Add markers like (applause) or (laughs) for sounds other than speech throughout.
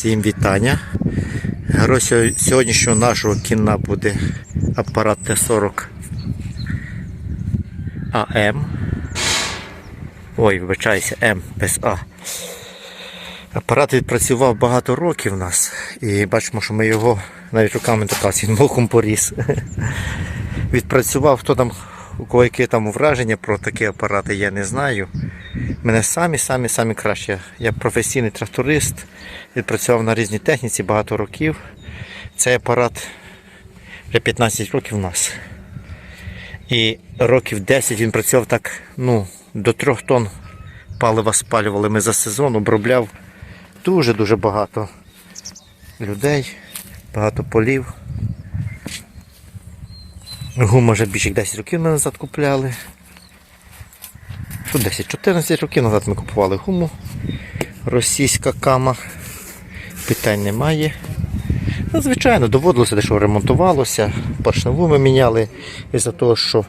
Всім вітання. Герой сьогоднішнього нашого кіна буде апарат Т-40 АМ. Ой, вибачаюся, М без А. Апарат відпрацював багато років у нас. І бачимо, що ми його навіть руками торкався, він мохом поріс. Відпрацював, хто там, у кого які там враження про такі апарати, я не знаю. Мене самі, самі, самі краще. Я професійний тракторист, відпрацював на різній техніці багато років. Цей апарат вже 15 років у нас. І років 10 він працював так, ну, до 3 тонн палива спалювали ми за сезон, обробляв дуже-дуже багато людей, багато полів. Гума вже більше 10 років ми назад купляли. Що 10-14 років назад ми купували гуму. Російська кама. Питань немає. Ну, звичайно, доводилося дещо ремонтувалося. Поршневу ми міняли із-за того, що.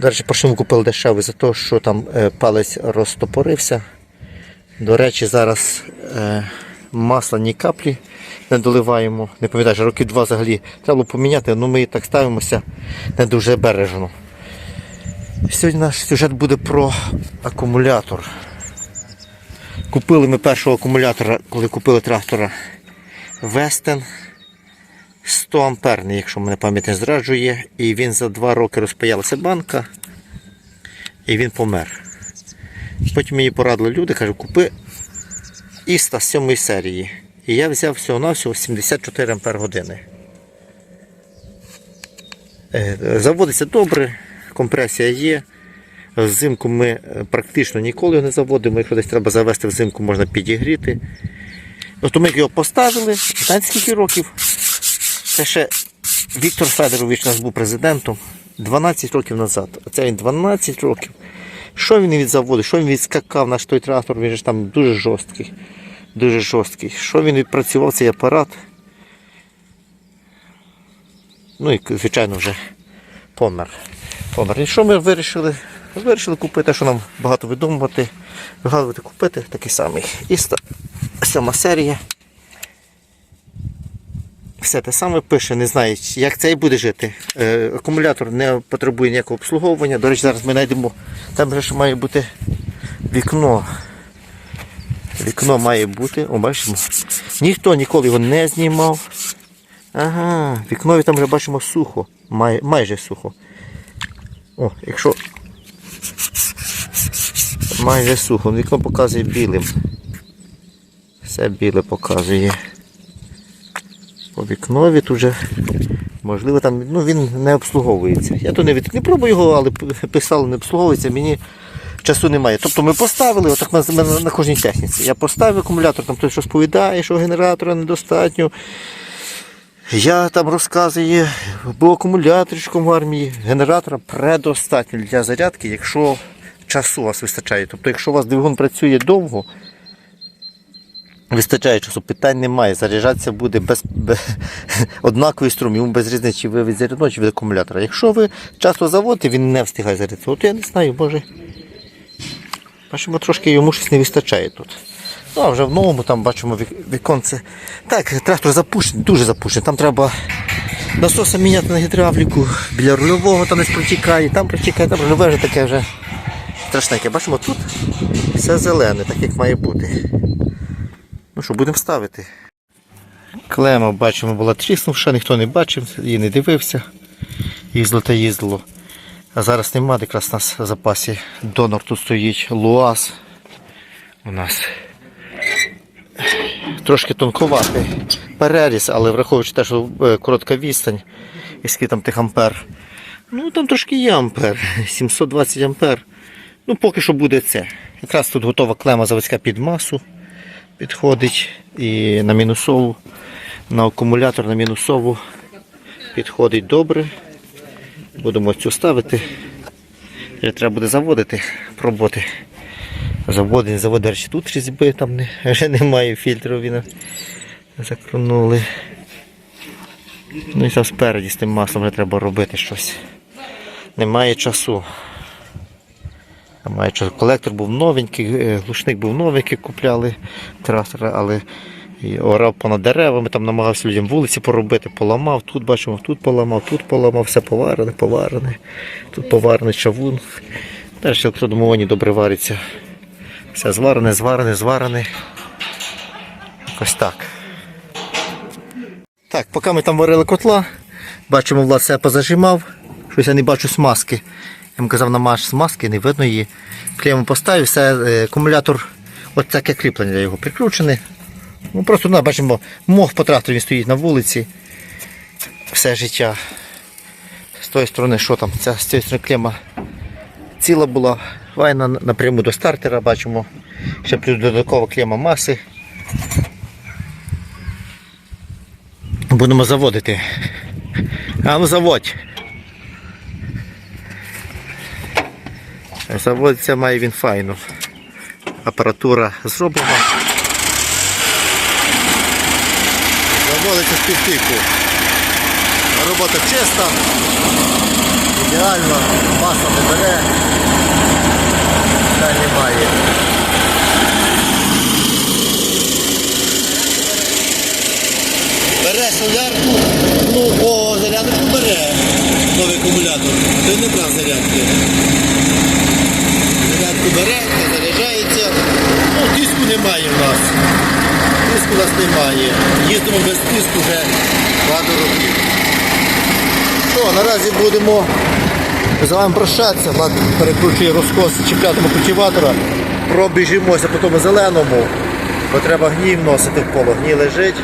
До речі, поршневу купили дешево із-за того, що там е, палець розтопорився. До речі, зараз е, масла ні каплі не доливаємо. Не пам'ятаю, років два взагалі треба було поміняти, але ми і так ставимося не дуже бережно. Сьогодні наш сюжет буде про акумулятор. Купили ми першого акумулятора, коли купили трактора Вестен 100 амперний, якщо мене пам'ять не зраджує. І він за два роки розпаялася банка і він помер. Потім мені порадили люди, кажуть, купи Іста з 7 серії. І я взяв всього-навсього 74 ампер години. Е, Заводиться добре, компресія є. Взимку ми е, практично ніколи його не заводимо. Якщо десь треба завести взимку, можна підігріти. От ми його поставили, знаєте скільки років? Це ще Віктор Федорович у нас був президентом 12 років назад. Оце він 12 років. Що він від заводу, що він відскакав наш той трактор, він ж там дуже жорсткий. Дуже жорсткий. Що він відпрацював цей апарат? Ну і, звичайно, вже помер. І що ми вирішили? Вирішили купити, що нам багато видумувати. Вигадувати купити такий самий. Іста, сьома серія. Все те саме пише, не знаю, як цей буде жити. Е, акумулятор не потребує ніякого обслуговування. До речі, зараз ми знайдемо, там вже має бути вікно. Вікно має бути, о, бачимо. Ніхто ніколи його не знімав. Ага, вікно там вже бачимо сухо, май, майже сухо. О, якщо майже сухо, вікно показує білим. Все біле показує. По вікнові тут вже, можливо, там, ну він не обслуговується. Я то не від... не пробую його, але писали, не обслуговується, мені часу немає. Тобто ми поставили, отак на, на, на кожній техніці. Я поставив акумулятор, там хтось розповідає, що генератора недостатньо. Я там розказую, був акумуляторчиком в армії, генератора предостатньо для зарядки, якщо часу у вас вистачає. Тобто, якщо у вас двигун працює довго, вистачає часу, питань немає. Заряджатися буде без, без (laughs) однаковий струм, йому без різниці, чи ви від зарядного, чи від акумулятора. Якщо ви часто заводите, він не встигає зарядитися. От я не знаю, може. Бачимо, трошки йому щось не вистачає тут. Ну, а вже в новому там бачимо віконце. Так, трактор запущений, дуже запущений. Там треба насоса міняти на гідравліку, біля рульового там десь протікає, там протікає, там рульове вже таке вже страшненьке. Бачимо, тут все зелене, так як має бути. Ну що, будемо ставити. Клема, бачимо, була тріснувша, ніхто не бачив, її не дивився. Їздило та їздило. А зараз нема, якраз у нас в запасі донор тут стоїть Луаз. У нас трошки тонкуватий переріз, але враховуючи те, що е, коротка відстань, і скільки там тих ампер. Ну там трошки є ампер, (laughs) 720 ампер. Ну поки що буде це. Якраз тут готова клема заводська під масу. Підходить і на мінусову, на акумулятор на мінусову підходить добре. Будемо цю ставити. Треба буде заводити, пробувати. Заводить, до речі, тут різьби, там не, вже немає фільтру, він закрунули. Ну і там спереді з тим маслом вже треба робити щось. Немає часу. Немає часу. Колектор був новенький, е, глушник був новенький, купляли трактора, але орав понад деревами, там намагався людям вулиці поробити, поламав, тут бачимо, тут поламав, тут поламав, все поварене, поварене. Тут поварений чавун. Далі в добре вариться. Все зварене, зварене, зварене. Якось так. Так, поки ми там варили котла, бачимо, Влад все позажимав. Щось я не бачу смазки. Я йому казав, намаж смазки, не видно її. Клеєм поставив, все, е, акумулятор, от таке кріплення для його прикручене. Ну просто ну, бачимо, мох по трактору він стоїть на вулиці. Все життя. З тої сторони, що там, ця, з цієї сторони клема ціла була, вайна напряму до стартера бачимо. Ще плюс додаткова клема маси. Будемо заводити. А ну заводь. Заводиться має він файно. Апаратура зроблена. Заводиться з півтику. Робота чиста. Ідеально, масло не бере. Та немає. Бере солярку, ну о, зарядку бере новий акумулятор. Той не брав зарядки. Зарядку бере, не заряджається. Ну, тиску немає в нас. Тиску у нас немає. Їздимо без тиску вже багато років. Що, наразі будемо з вами прощатися. Перекручує розкос чіплятиму культиватора. Пробіжимося по тому зеленому, бо треба гній вносити в поле. Гній лежить,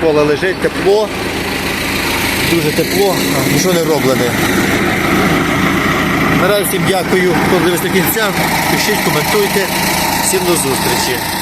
поле лежить, тепло. Дуже тепло, нічого не роблене. Наразі всім дякую, хто дивився до кінця. Пишіть, коментуйте. Всім до зустрічі.